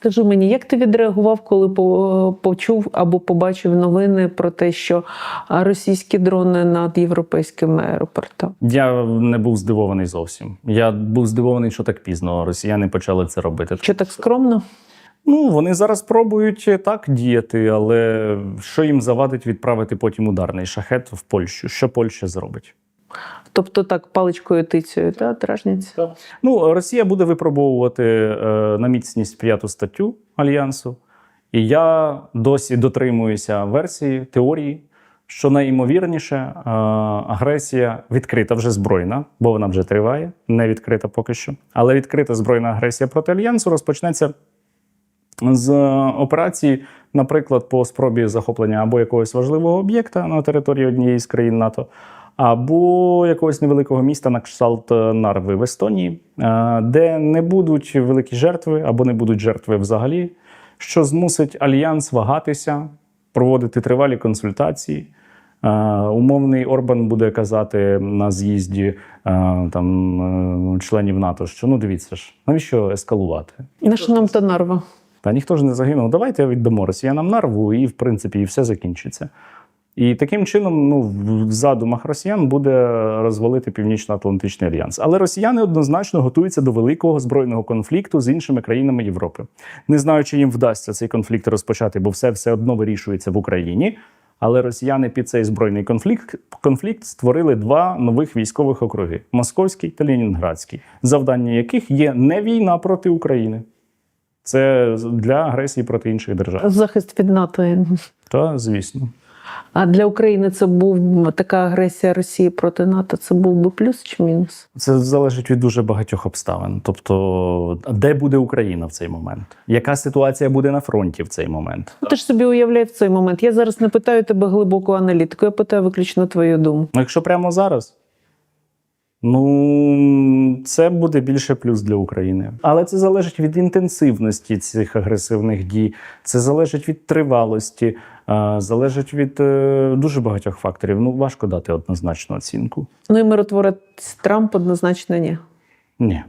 Скажи мені, як ти відреагував, коли почув або побачив новини про те, що російські дрони над європейськими аеропортами? Я не був здивований зовсім. Я був здивований, що так пізно росіяни почали це робити. Що так скромно? Ну вони зараз пробують так діяти, але що їм завадить відправити потім ударний шахет в Польщу? Що Польща зробить? Тобто так паличкою тицею, та дражняться? Ну, Росія буде випробовувати е, на міцність п'яту статтю альянсу, і я досі дотримуюся версії теорії, що найімовірніше е, агресія відкрита вже збройна, бо вона вже триває, не відкрита поки що. Але відкрита збройна агресія проти альянсу розпочнеться з операції, наприклад, по спробі захоплення або якогось важливого об'єкта на території однієї з країн НАТО, або якогось невеликого міста на кшталт е, Нарви в Естонії, е, де не будуть великі жертви або не будуть жертви взагалі, що змусить альянс вагатися, проводити тривалі консультації. Е, Умовний Орбан буде казати на з'їзді там членів НАТО, що ну дивіться ж, навіщо ескалувати? На що нам та нарва? Та ніхто ж не загинув. Давайте віддамо росіянам нарву, і в принципі і все закінчиться. І таким чином, ну, в задумах росіян буде розвалити Північно-Атлантичний альянс. Але росіяни однозначно готуються до великого збройного конфлікту з іншими країнами Європи. Не знаю, чи їм вдасться цей конфлікт розпочати, бо все все одно вирішується в Україні. Але росіяни під цей збройний конфлікт, конфлікт створили два нових військових округи: Московський та Ленінградський, завдання яких є не війна проти України. Це для агресії проти інших держав. Захист від НАТО. Та звісно. А для України це був така агресія Росії проти НАТО. Це був би плюс чи мінус? Це залежить від дуже багатьох обставин. Тобто, де буде Україна в цей момент? Яка ситуація буде на фронті в цей момент? Ти ж собі уявляй в цей момент. Я зараз не питаю тебе глибоку аналітику, я питаю виключно твою думку. Ну, якщо прямо зараз, ну це буде більше плюс для України. Але це залежить від інтенсивності цих агресивних дій, це залежить від тривалості, залежить від е, дуже багатьох факторів. Ну важко дати однозначну оцінку. Ну і миротворець Трамп однозначно ні. Ні.